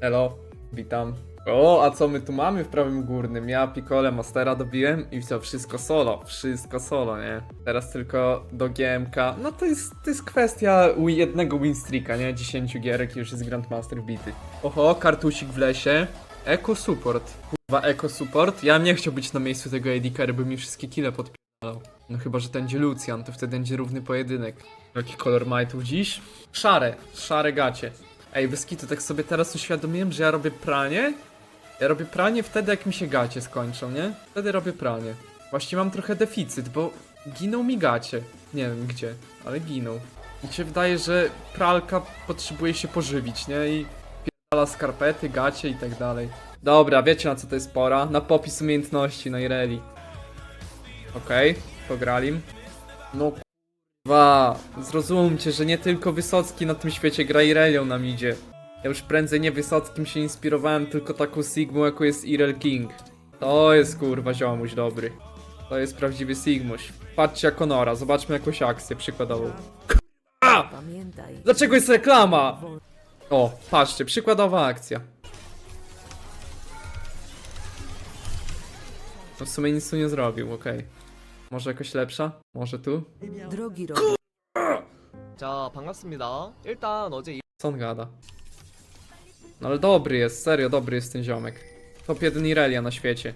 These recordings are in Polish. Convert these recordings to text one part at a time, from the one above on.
Elo, witam. O, a co my tu mamy w prawym górnym? Ja Piccole Mastera dobiłem i co, wszystko solo, wszystko solo, nie? Teraz tylko do GMK, no to jest, to jest kwestia jednego winstreaka, nie? 10 gierek już jest Grandmaster bity. Oho, kartusik w lesie. Eco Support. Kurwa, Eco Support? Ja nie chciał być na miejscu tego carry, by mi wszystkie kile podpisał. No chyba, że będzie Lucian, to wtedy będzie równy pojedynek. Jaki kolor majtów dziś? Szare, szare gacie. Ej, Wyskitu, tak sobie teraz uświadomiłem, że ja robię pranie. Ja robię pranie wtedy, jak mi się gacie skończą, nie? Wtedy robię pranie. Właściwie mam trochę deficyt, bo giną mi gacie. Nie wiem gdzie, ale giną. Mi się wydaje, że pralka potrzebuje się pożywić, nie? I pierdala skarpety, gacie i tak dalej. Dobra, wiecie na co to jest pora? Na popis umiejętności, na Ireli. Okej, pograli. No Dwa, zrozumcie, że nie tylko Wysocki na tym świecie gra Irelią nam idzie. Ja już prędzej nie Wysockim się inspirowałem, tylko taką Sigmą, jaką jest Irel King. To jest kurwa ziomuś dobry. To jest prawdziwy Sigmuś. Patrzcie jak Honora, zobaczmy jakąś akcję przykładową. A! Pamiętaj. Dlaczego jest reklama? O, patrzcie, przykładowa akcja. No w sumie nic tu nie zrobił, okej Może jakoś lepsza? Może tu? Drogi rok. 자 반갑습니다. 일단 어제 이- Co on gada? No ale dobry jest, serio dobry jest ten ziomek. Top 1 Irelia na świecie.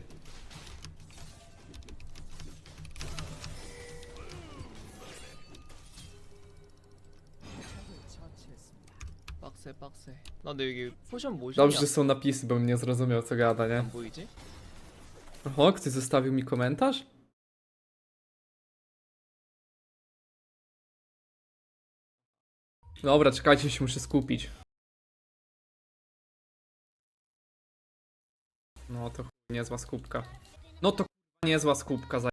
빡세 빡세. 나 근데 여기 포션 뭐지? Dobrze, że są napisy, bo bym nie zrozumiał co gada, nie? 안 보이지? Oho, ktoś zostawił mi komentarz? Dobra, czekajcie, się muszę skupić. No to niezła skupka. No to niezła skupka za...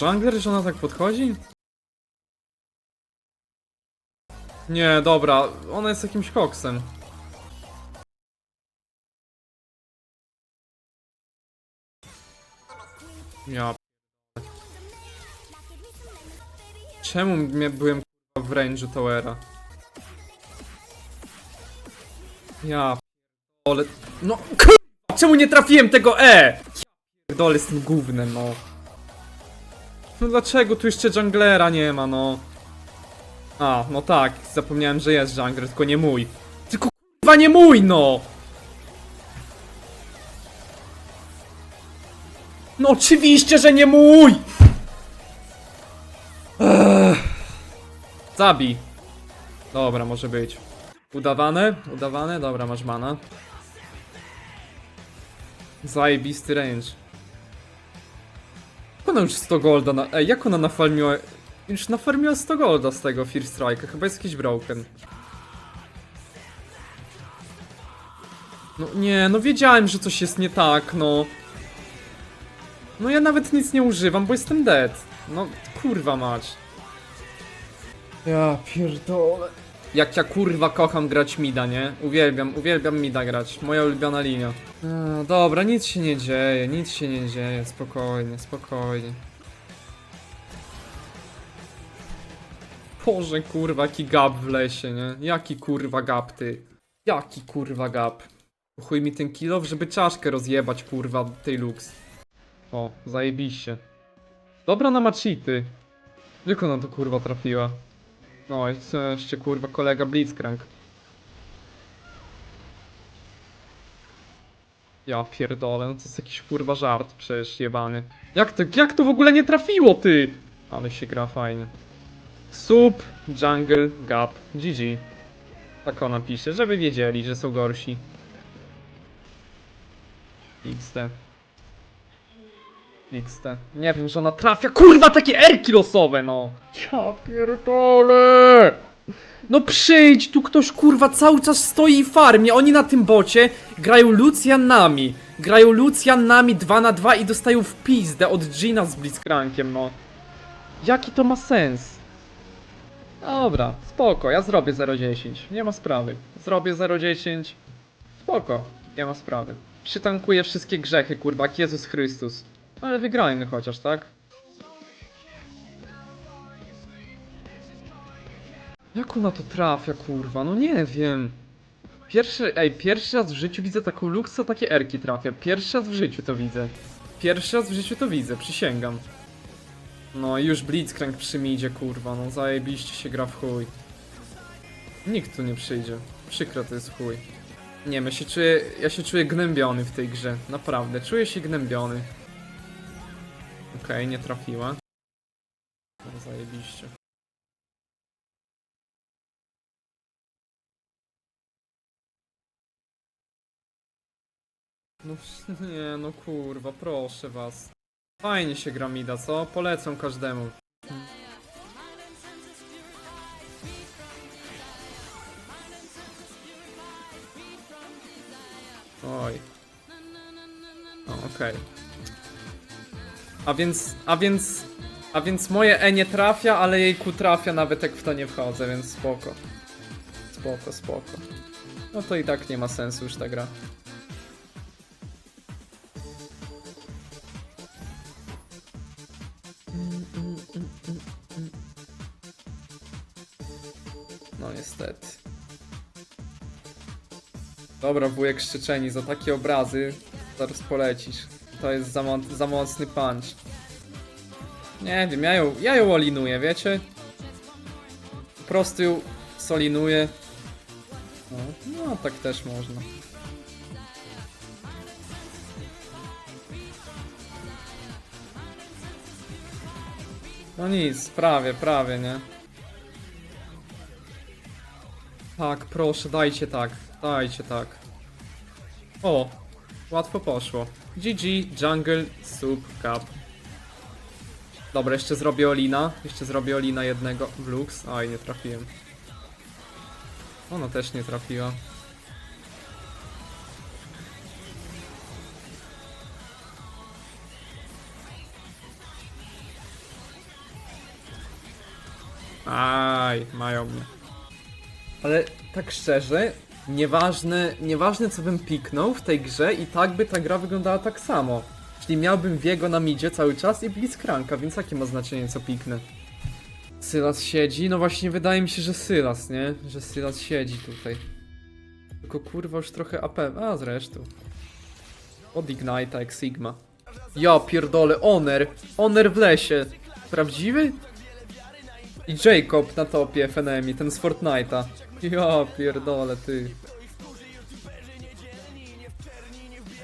Jungler, że ona tak podchodzi? Nie, dobra, ona jest jakimś koksem. Ja. Czemu mnie byłem w range'u Towera? Ja. Ale. No k***a, czemu nie trafiłem tego E? Ja dole z tym gównem, no. No dlaczego tu jeszcze junglera nie ma, no? A, no tak, zapomniałem, że jest jungler, tylko nie mój. Tylko kurwa nie mój, no! No oczywiście, że nie mój! Ech. Zabij. Dobra, może być. Udawane? Udawane? Dobra, masz mana. Zajebisty range. Ona już 100 golda na... Ej, jak ona nafarmiła... Już nafarmiła 100 golda z tego Fear Strike'a, chyba jest jakiś broken. No nie, no wiedziałem, że coś jest nie tak, no. No ja nawet nic nie używam, bo jestem dead. No, kurwa mać. Ja pierdolę. Jak ja kurwa kocham grać mida, nie? Uwielbiam, uwielbiam mida grać. Moja ulubiona linia. A, dobra, nic się nie dzieje, nic się nie dzieje. Spokojnie, spokojnie. Boże kurwa, jaki gap w lesie, nie? Jaki kurwa gap ty? Jaki kurwa gap? Chuj mi ten kilow, żeby czaszkę rozjebać kurwa tej lux. O, zajebiście. Dobra na cheaty. Jak ona to kurwa trafiła? No co jeszcze kurwa kolega Blitzcrank. Ja pierdolę, no to jest jakiś kurwa żart przecież jebany. Jak to, jak to w ogóle nie trafiło ty? Ale się gra fajnie. Sub, jungle, gap, GG. Tak ona pisze, żeby wiedzieli, że są gorsi. XD. XD. Nie wiem, że ona trafia. Kurwa, takie erki losowe, no! Ja pierdolę! No przyjdź, tu ktoś kurwa cały czas stoi i farmie. Oni na tym bocie grają Lucianami. Grają Lucianami 2 na 2 i dostają w pizdę od Gina z Blitzcrankiem, no. Jaki to ma sens? Dobra, spoko, ja zrobię 0,10. Nie ma sprawy. Zrobię 0,10. Spoko, nie ma sprawy. Przytankuję wszystkie grzechy, kurwa, Jezus Chrystus. Ale wygrajmy chociaż, tak? Jak ona to trafia, kurwa? No nie wiem. Pierwszy, ej, pierwszy raz w życiu widzę taką luksę, takie erki trafia. Pierwszy raz w życiu to widzę. Pierwszy raz w życiu to widzę, przysięgam. No i już Blitzcrank przy midzie, kurwa, no zajebiście się gra w chuj. Nikt tu nie przyjdzie. Przykro to jest chuj. Nie ja się czuję, ja się czuję gnębiony w tej grze. Naprawdę, czuję się gnębiony. Okej, nie trafiła. No, zajebiście. No nie, no kurwa, proszę was. Fajnie się gra Mida, co? Polecam każdemu. Oj. Okej. A więc, a więc, a więc moje E nie trafia, ale jej Q trafia nawet jak w to nie wchodzę, więc spoko. Spoko, spoko. No to i tak nie ma sensu już ta gra. No niestety. Dobra, wujek szczeczeni, za takie obrazy zaraz polecisz. To jest za, mo za mocny punch. Nie wiem, ja ją, ja ją olinuję, wiecie? Po prostu ją solinuję. No, no, tak też można. No nic, prawie, prawie, nie? Tak, proszę, dajcie tak, dajcie tak. O, łatwo poszło. GG, Jungle, Sub, Cup. Dobra, jeszcze zrobię Olina. Jeszcze zrobię Olina jednego w Lux. Oj, nie trafiłem. Ona też nie trafiła. Aj, mają mnie. Ale tak szczerze, nieważne, nieważne co bym piknął w tej grze i tak by ta gra wyglądała tak samo. Czyli miałbym Wiego na midzie cały czas i Blitzcranka, więc jakie ma znaczenie co piknę? Sylas siedzi? No właśnie wydaje mi się, że Sylas, nie? Że Sylas siedzi tutaj. Tylko kurwa już trochę AP, a zresztą. Od Ignite'a jak Sigma. Ja pierdolę, Oner! Oner w lesie. Prawdziwy? I Jacob na topie FNMI, ten z Fortnite'a. Ja pierdolę, ty.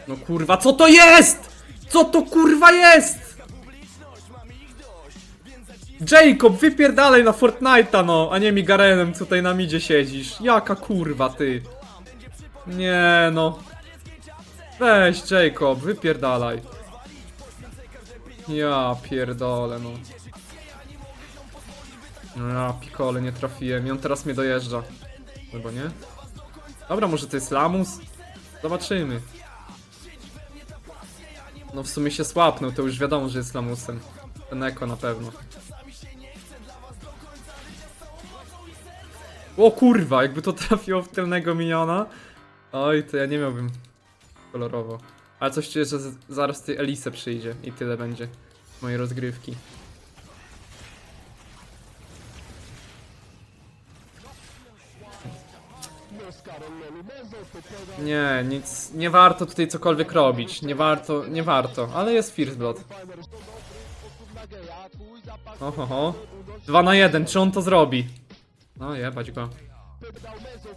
No kurwa, co to jest? Co to kurwa jest? Jacob, wypierdalaj na Fortnite'a no, a nie mi Garenem tutaj na midzie siedzisz. Jaka kurwa, ty. Nie no. Weź Jacob, wypierdalaj. Ja pierdolę no. No ja pikole nie trafiłem i on teraz mnie dojeżdża. Albo nie? Dobra, może to jest lamus? Zobaczymy. No w sumie się słapnął, to już wiadomo, że jest lamusem. Ten eko na pewno. O kurwa, jakby to trafiło w tylnego miniona. Oj, to ja nie miałbym kolorowo. Ale coś czuję, że zaraz ty Elise przyjdzie i tyle będzie mojej rozgrywki. Nie, nic, nie warto tutaj cokolwiek robić, nie warto, nie warto, ale jest First Blood. Ohoho. 2 na 1, czy on to zrobi? No jebać go.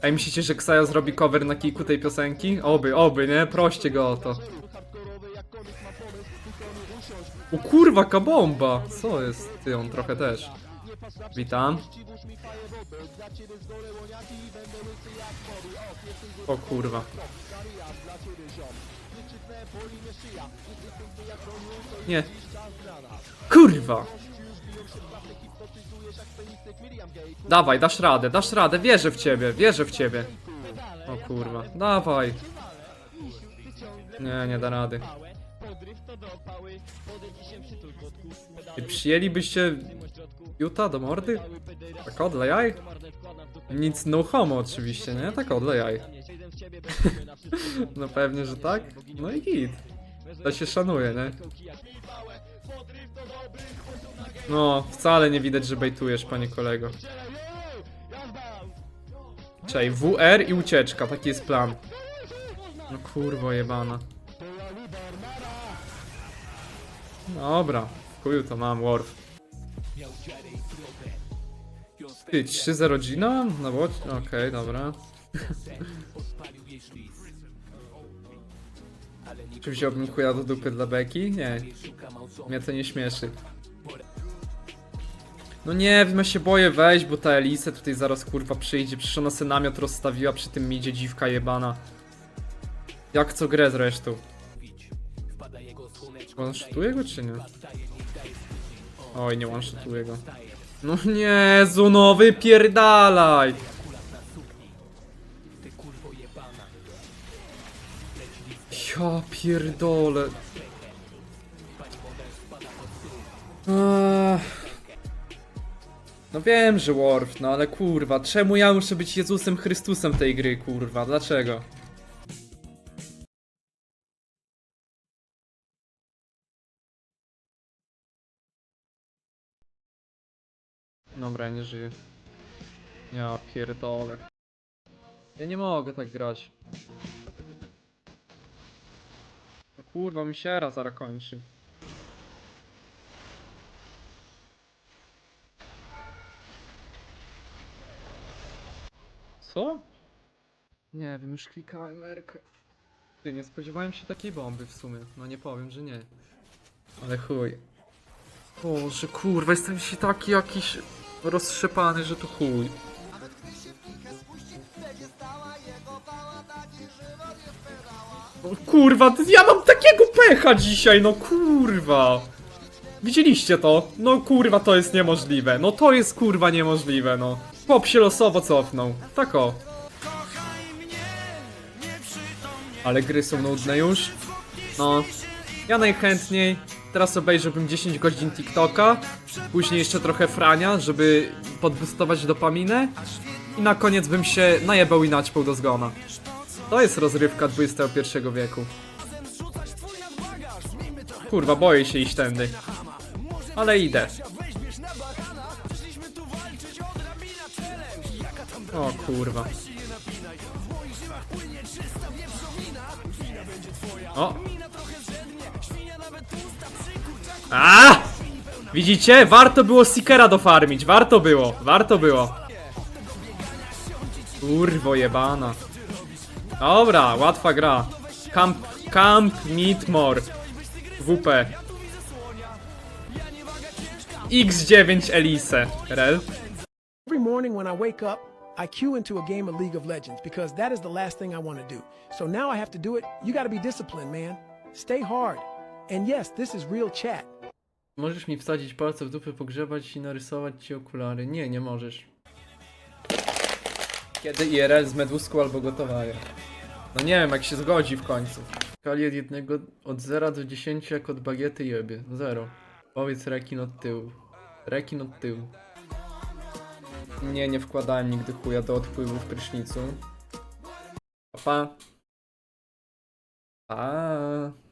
Ej, myślicie, że Ksaja zrobi cover na kiku tej piosenki? Oby, oby, nie? Proście go o to. O kurwa, kabomba! Co jest? Ty, on trochę też. Witam. O kurwa. Nie. Kurwa. Dawaj, dasz radę, dasz radę, wierzę w ciebie, wierzę w ciebie. O kurwa, dawaj. Nie, nie da rady. I przyjęlibyście Juta do mordy? Tak odle jaj? Nic no homo oczywiście, nie? Tak odle jaj. No pewnie, że tak. No i git. To się szanuje, nie? No, wcale nie widać, że bejtujesz, panie kolego. Czej, WR i ucieczka, taki jest plan. No kurwo jebana. Dobra, w to mam, Worf. Ty, 3-0 Gina? No bo, okej, dobra. Czy wziąłbym chuja do dupy dla Beki? Nie. Mnie to nie śmieszy. No nie wiem, ja się boję wejść, bo ta Elise tutaj zaraz kurwa przyjdzie. Przecież ona se namiot rozstawiła przy tym midzie dziwka jebana. Jak co grę zresztą. One-shotuje go czy nie? Oj, nie one-shotuje go. No nie, no wypierdalaj! Ja pierdolę. No wiem, że Worf, no ale kurwa, czemu ja muszę być Jezusem Chrystusem tej gry, kurwa, dlaczego? Dobra, nie żyję. Ja pierdolę. Ja nie mogę tak grać. No kurwa, mi się raz zaraz kończy. Co? Nie wiem, już klikałem Erkę. Ty, nie spodziewałem się takiej bomby w sumie. No nie powiem, że nie. Ale chuj. Boże, kurwa, jestem się taki jakiś roztrzepany, że to chuj. O, kurwa, ja mam takiego pecha dzisiaj, no kurwa. Widzieliście to? No kurwa, to jest niemożliwe. No to jest kurwa niemożliwe, no. Pop się losowo cofnął. Tak o. Ale gry są nudne już. No. Ja najchętniej teraz obejrzałbym 10 godzin TikToka, później jeszcze trochę frania, żeby podbustować dopaminę i na koniec bym się najebał i naćpał do zgona. To jest rozrywka XXI wieku. Kurwa, boję się iść tędy. Ale idę. O kurwa. O! A! Widzicie? Warto było Seekera dofarmić, warto było, warto było. Kurwo jebana. Dobra, łatwa gra. Camp, Camp Meatmore. WP. X9 Elise. Rel. Every morning when I wake up, I queue into a game of League of Legends because that is the last thing I want to do. So now I have to do it. You got to be disciplined, man. Stay hard. And yes, this is real chat. Możesz mi wsadzić palce w dupę, pogrzebać i narysować ci okulary. Nie, nie możesz. Kiedy IRL z meduską albo gotowają. No nie wiem, jak się zgodzi w końcu. W skali od jednego, od 0 do 10 jak od bagiety jebie. 0. Powiedz rekin od tyłu. Rekin od tyłu. Nie, nie wkładałem nigdy chuja do odpływu w prysznicu. Pa. pa.